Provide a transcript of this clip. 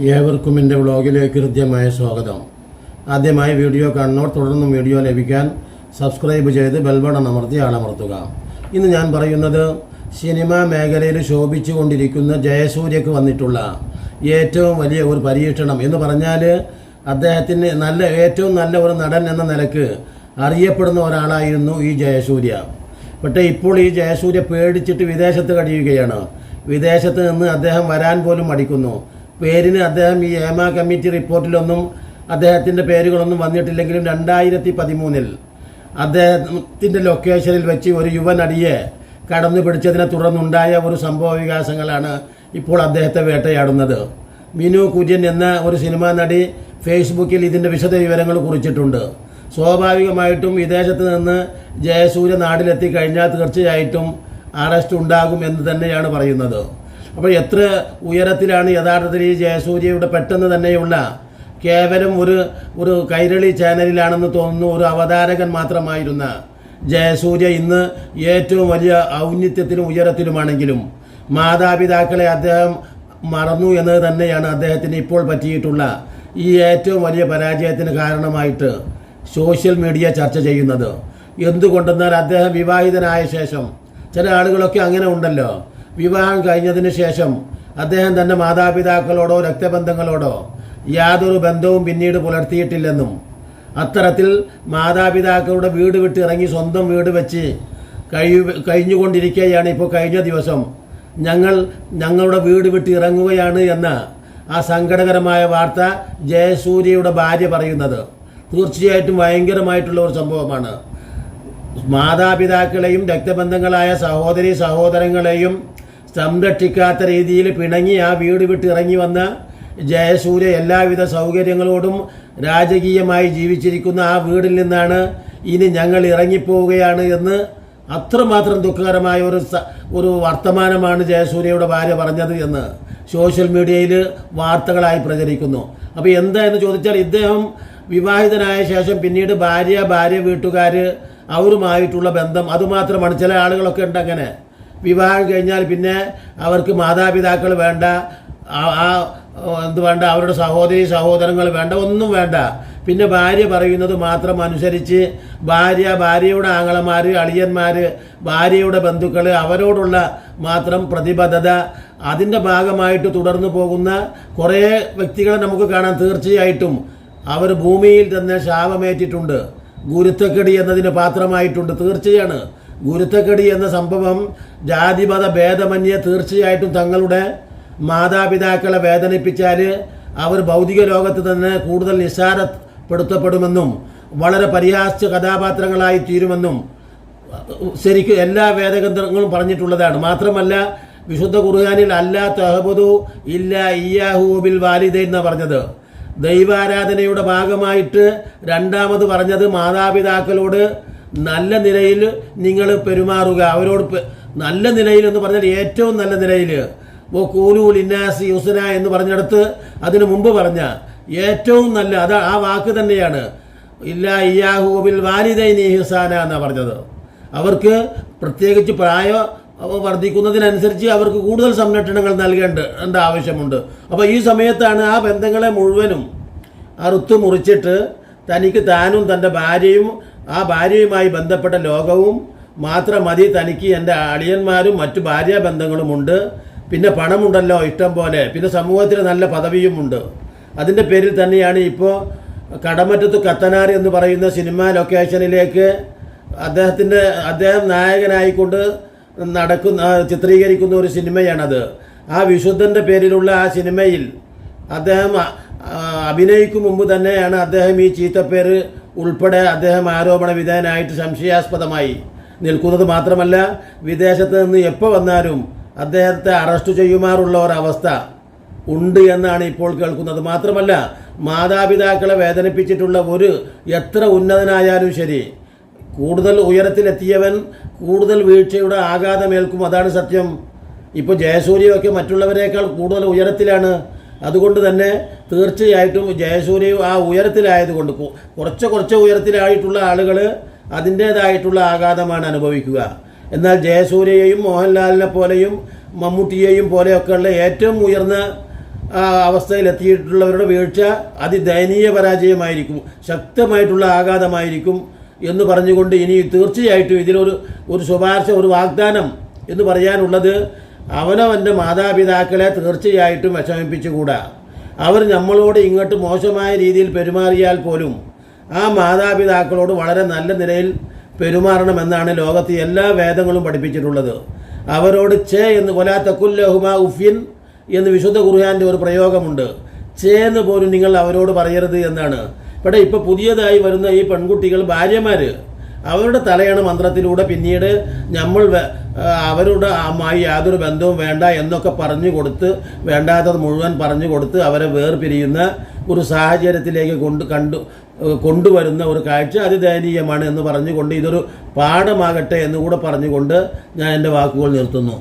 ഏവർക്കും എന്റെ വ്ളോഗിലേക്ക് ഹൃദ്യമായ സ്വാഗതം. ആദ്യമായി വീഡിയോ കാണുന്നവർ തുടർന്നും വീഡിയോ ലഭിക്കാൻ സബ്സ്ക്രൈബ് ചെയ്ത് ബെൽബട്ടൺ അമർത്തി ആളമർത്തുക. ഇന്ന് ഞാൻ പറയുന്നത് സിനിമാ മേഖലയിൽ ശോഭിച്ചു കൊണ്ടിരിക്കുന്ന ജയസൂര്യക്ക് വന്നിട്ടുള്ള ഏറ്റവും വലിയ ഒരു പരീക്ഷണം എന്ന് പറഞ്ഞാൽ അദ്ദേഹത്തിന് നല്ല ഏറ്റവും നല്ല ഒരു നടൻ എന്ന നിലയ്ക്ക് അറിയപ്പെടുന്ന ഒരാളായിരുന്നു ഈ ജയസൂര്യ. പക്ഷേ ഇപ്പോൾ ഈ ജയസൂര്യ പേടിച്ചിട്ട് വിദേശത്ത് കഴിയുകയാണ്. വിദേശത്ത് നിന്ന് അദ്ദേഹം വരാൻ പോലും മടിക്കുന്നു. പേരിന് അദ്ദേഹം ഈ ഏമ കമ്മിറ്റി റിപ്പോർട്ടിലൊന്നും അദ്ദേഹത്തിന്റെ പേരുകളൊന്നും വന്നിട്ടില്ലെങ്കിലും രണ്ടായിരത്തി പതിമൂന്നിൽ അദ്ദേഹത്തിന്റെ ലൊക്കേഷനിൽ വെച്ച് ഒരു യുവനടിയെ കടന്നു പിടിച്ചതിനെ തുടർന്നുണ്ടായ ഒരു സംഭവ വികാസങ്ങളാണ് ഇപ്പോൾ അദ്ദേഹത്തെ വേട്ടയാടുന്നത്. മിനു കുര്യൻ എന്ന ഒരു സിനിമാ നടി ഫേസ്ബുക്കിൽ ഇതിന്റെ വിശദ വിവരങ്ങൾ കുറിച്ചിട്ടുണ്ട്. സ്വാഭാവികമായിട്ടും വിദേശത്ത് നിന്ന് ജയസൂര്യ നാട്ടിലെത്തി കഴിഞ്ഞാൽ തീർച്ചയായിട്ടും അറസ്റ്റ് ഉണ്ടാകും എന്ന് തന്നെയാണ് പറയുന്നത്. അപ്പോൾ എത്ര ഉയരത്തിലാണ് യഥാർത്ഥത്തിൽ ഈ ജയസൂര്യയുടെ പെട്ടെന്ന് തന്നെയുള്ള കേവലം ഒരു ഒരു കൈരളി ചാനലിലാണെന്ന് തോന്നുന്നു ഒരു അവതാരകൻ മാത്രമായിരുന്ന ജയസൂര്യ ഇന്ന് ഏറ്റവും വലിയ ഔന്നിത്യത്തിലും ഉയരത്തിലുമാണെങ്കിലും മാതാപിതാക്കളെ അദ്ദേഹം മറന്നു എന്നത് തന്നെയാണ് അദ്ദേഹത്തിന് ഇപ്പോൾ പറ്റിയിട്ടുള്ള ഈ ഏറ്റവും വലിയ പരാജയത്തിന് കാരണമായിട്ട് സോഷ്യൽ മീഡിയ ചർച്ച ചെയ്യുന്നത്. എന്തുകൊണ്ടെന്നാൽ അദ്ദേഹം വിവാഹിതനായ ശേഷം ചില ആളുകളൊക്കെ അങ്ങനെ ഉണ്ടല്ലോ. വിവാഹം കഴിഞ്ഞതിന് ശേഷം അദ്ദേഹം തന്റെ മാതാപിതാക്കളോടോ രക്തബന്ധങ്ങളോടോ യാതൊരു ബന്ധവും പിന്നീട് പുലർത്തിയിട്ടില്ലെന്നും അത്തരത്തിൽ മാതാപിതാക്കളുടെ വീട് വിട്ട് ഇറങ്ങി സ്വന്തം വീട് വെച്ച് കഴി കഴിഞ്ഞുകൊണ്ടിരിക്കുകയാണ് ഇപ്പോൾ കഴിഞ്ഞ ദിവസം. ഞങ്ങൾ ഞങ്ങളുടെ വീട് വിട്ട് ഇറങ്ങുകയാണ് എന്ന ആ സങ്കടകരമായ വാർത്ത ജയസൂര്യയുടെ ഭാര്യ പറയുന്നത്. തീർച്ചയായിട്ടും ഭയങ്കരമായിട്ടുള്ള ഒരു സംഭവമാണ്. മാതാപിതാക്കളെയും രക്തബന്ധങ്ങളായ സഹോദരി സഹോദരങ്ങളെയും സംരക്ഷിക്കാത്ത രീതിയിൽ പിണങ്ങി ആ വീട് വിട്ട് ഇറങ്ങി വന്ന ജയസൂര്യ എല്ലാവിധ സൗകര്യങ്ങളോടും രാജകീയമായി ജീവിച്ചിരിക്കുന്ന ആ വീടിൽ നിന്നാണ് ഇനി ഞങ്ങൾ ഇറങ്ങിപ്പോവുകയാണ് എന്ന് അത്രമാത്രം ദുഃഖകരമായ ഒരു ഒരു വർത്തമാനമാണ് ജയസൂര്യയുടെ ഭാര്യ പറഞ്ഞത് എന്ന് സോഷ്യൽ മീഡിയയിൽ വാർത്തകളായി പ്രചരിക്കുന്നു. അപ്പോൾ എന്താ എന്ന് ചോദിച്ചാൽ ഇദ്ദേഹം വിവാഹിതനായ ശേഷം പിന്നീട് ഭാര്യ ഭാര്യ വീട്ടുകാർ അവരുമായിട്ടുള്ള ബന്ധം. അതുമാത്രമാണ്. ചില ആളുകളൊക്കെ ഉണ്ട് അങ്ങനെ വിവാഹം കഴിഞ്ഞാൽ പിന്നെ അവർക്ക് മാതാപിതാക്കൾ വേണ്ട ആ- എന്ത് വേണ്ട അവരുടെ സഹോദരി സഹോദരങ്ങൾ വേണ്ട ഒന്നും വേണ്ട. പിന്നെ ഭാര്യ പറയുന്നത് മാത്രം അനുസരിച്ച് ഭാര്യ ഭാര്യയുടെ ആങ്ങളമാർ അളിയന്മാർ ഭാര്യയുടെ ബന്ധുക്കൾ അവരോടുള്ള മാത്രം പ്രതിബദ്ധത. അതിന്റെ ഭാഗമായിട്ട് തുടർന്നു പോകുന്ന കുറേ വ്യക്തികളെ നമുക്ക് കാണാൻ തീർച്ചയായിട്ടും. അവർ ഭൂമിയിൽ തന്നെ ശാപമേറ്റിട്ടുണ്ട്. ഗുരുത്തക്കെടി എന്നതിന് പാത്രമായിട്ടുണ്ട്. തീർച്ചയാണ്. ഗുരുത്തക്കെടി എന്ന സംഭവം ജാതിമത ഭേദമന്യേ തീർച്ചയായിട്ടും തങ്ങളുടെ മാതാപിതാക്കളെ വേദനിപ്പിച്ചാൽ അവർ ഭൗതിക ലോകത്ത് തന്നെ കൂടുതൽ നിസ്സാരപ്പെടുത്തപ്പെടുമെന്നും വളരെ പരിഹാസ്യ കഥാപാത്രങ്ങളായി തീരുമെന്നും ശരിക്കും എല്ലാ വേദഗ്രന്ഥങ്ങളും പറഞ്ഞിട്ടുള്ളതാണ്. മാത്രമല്ല വിശുദ്ധ ഖുർഹാനിൽ അല്ലാ തഹബുദു ഇല്ല ഇയാഹു ബിൽ എന്ന് പറഞ്ഞത്. ദൈവാരാധനയുടെ ഭാഗമായിട്ട് രണ്ടാമത് പറഞ്ഞത് മാതാപിതാക്കളോട് നല്ല നിലയിൽ നിങ്ങൾ പെരുമാറുക. അവരോട് നല്ല നിലയിൽ എന്ന് പറഞ്ഞാൽ ഏറ്റവും നല്ല നിലയിൽ. കൂലൂൽ ലിന്നാസി യുസന എന്ന് പറഞ്ഞെടുത്ത് അതിനു മുമ്പ് പറഞ്ഞ ഏറ്റവും നല്ല അത് ആ വാക്ക് തന്നെയാണ്. ഇല്ലാ ഇയാഹുബിൽ വാലിദൈനി ഹിസാന എന്നാണ് പറഞ്ഞത്. അവർക്ക് പ്രത്യേകിച്ച് പ്രായം വർദ്ധിക്കുന്നതിനനുസരിച്ച് അവർക്ക് കൂടുതൽ സംരക്ഷണങ്ങൾ നൽകേണ്ട ണ്ട ആവശ്യമുണ്ട്. അപ്പോൾ ഈ സമയത്താണ് ആ ബന്ധങ്ങളെ മുഴുവനും അറുത്തു മുറിച്ചിട്ട് തനിക്ക് താനും തന്റെ ഭാര്യയും ആ ഭാര്യയുമായി ബന്ധപ്പെട്ട ലോകവും മാത്രം മതി തനിക്ക് എന്റെ അളിയന്മാരും മറ്റു ഭാര്യാ ബന്ധങ്ങളുമുണ്ട് പിന്നെ പണമുണ്ടല്ലോ ഇഷ്ടം പോലെ. പിന്നെ സമൂഹത്തിൽ നല്ല പദവിയുമുണ്ട്. അതിന്റെ പേരിൽ തന്നെയാണ് ഇപ്പോൾ കടമറ്റത്ത് കത്തനാർ എന്ന് പറയുന്ന സിനിമ ലൊക്കേഷനിലേക്ക് അദ്ദേഹത്തിന്റെ അദ്ദേഹം നായകനായിക്കൊണ്ട് നടക്കുന്ന ചിത്രീകരിക്കുന്ന ഒരു സിനിമയാണത്. ആ വിശുദ്ധന്റെ പേരിലുള്ള ആ സിനിമയിൽ അദ്ദേഹം അഭിനയിക്കും മുമ്പ് തന്നെയാണ് അദ്ദേഹം ഈ ചീത്തപ്പേര് ഉൾപ്പെടെ അദ്ദേഹം ആരോപണ വിധേയനായിട്ട് സംശയാസ്പദമായി നിൽക്കുന്നത് മാത്രമല്ല വിദേശത്ത് നിന്ന് എപ്പോൾ വന്നാലും അദ്ദേഹത്തെ അറസ്റ്റ് ചെയ്യുമാറുള്ള ഒരവസ്ഥ ഉണ്ട് എന്നാണ് ഇപ്പോൾ കേൾക്കുന്നത്. മാത്രമല്ല മാതാപിതാക്കളെ വേദനിപ്പിച്ചിട്ടുള്ള ഒരു എത്ര ഉന്നതനായാലും ശരി കൂടുതൽ ഉയരത്തിലെത്തിയവൻ കൂടുതൽ വീഴ്ചയുടെ ആഘാതമേൽക്കും. അതാണ് സത്യം. ഇപ്പോൾ ജയസൂര്യയൊക്കെ മറ്റുള്ളവരെക്കാൾ കൂടുതൽ ഉയരത്തിലാണ്. അതുകൊണ്ട് തന്നെ തീർച്ചയായിട്ടും ജയസൂര്യയും ആ ഉയരത്തിലായതുകൊണ്ട് കുറച്ച് കുറച്ച് ഉയരത്തിലായിട്ടുള്ള ആളുകൾ അതിന്റേതായിട്ടുള്ള ആഘാതമാണ് അനുഭവിക്കുക. എന്നാൽ ജയസൂര്യയെയും മോഹൻലാലിനെ പോലെയും മമ്മൂട്ടിയെയും പോലെയൊക്കെയുള്ള ഏറ്റവും ഉയർന്ന അവസ്ഥയിലെത്തിയിട്ടുള്ളവരുടെ വീഴ്ച അതിദയനീയ പരാജയമായിരിക്കും. ശക്തമായിട്ടുള്ള ആഘാതമായിരിക്കും എന്ന് പറഞ്ഞുകൊണ്ട് ഇനി തീർച്ചയായിട്ടും ഇതിലൊരു ഒരു ശുപാർശ ഒരു വാഗ്ദാനം എന്ന് പറയാനുള്ളത് അവനവന്റെ മാതാപിതാക്കളെ തീർച്ചയായിട്ടും വിഷമിപ്പിച്ചുകൂടാ. അവർ നമ്മളോട് ഇങ്ങോട്ട് മോശമായ രീതിയിൽ പെരുമാറിയാൽ പോലും ആ മാതാപിതാക്കളോട് വളരെ നല്ല നിലയിൽ പെരുമാറണമെന്നാണ് ലോകത്ത് എല്ലാ വേദങ്ങളും പഠിപ്പിച്ചിട്ടുള്ളത്. അവരോട് ചേ എന്ന് കൊലാ തക്കുല്ലഹുമ ഉഫ്യൻ എന്ന് വിശുദ്ധ ഖുർഹാന്റെ ഒരു പ്രയോഗമുണ്ട്. ചേ എന്ന് പോലും നിങ്ങൾ അവരോട് പറയരുത് എന്നാണ്. ഇവിടെ ഇപ്പോൾ പുതിയതായി വരുന്ന ഈ പെൺകുട്ടികൾ ഭാര്യമാർ അവരുടെ തലയാണ് മന്ത്രത്തിലൂടെ പിന്നീട് നമ്മൾ അവരുടെ അമ്മായി യാതൊരു ബന്ധവും വേണ്ട എന്നൊക്കെ പറഞ്ഞു കൊടുത്ത് വേണ്ടാത്തത് മുഴുവൻ പറഞ്ഞു കൊടുത്ത് അവരെ വേർപിരിയുന്ന ഒരു സാഹചര്യത്തിലേക്ക് കൊണ്ട് കണ്ടു കൊണ്ടുവരുന്ന ഒരു കാഴ്ച അതിദയനീയമാണ് എന്ന് പറഞ്ഞുകൊണ്ട് ഇതൊരു പാഠമാകട്ടെ എന്നുകൂടെ പറഞ്ഞുകൊണ്ട് ഞാൻ എന്റെ വാക്കുകൾ നിർത്തുന്നു.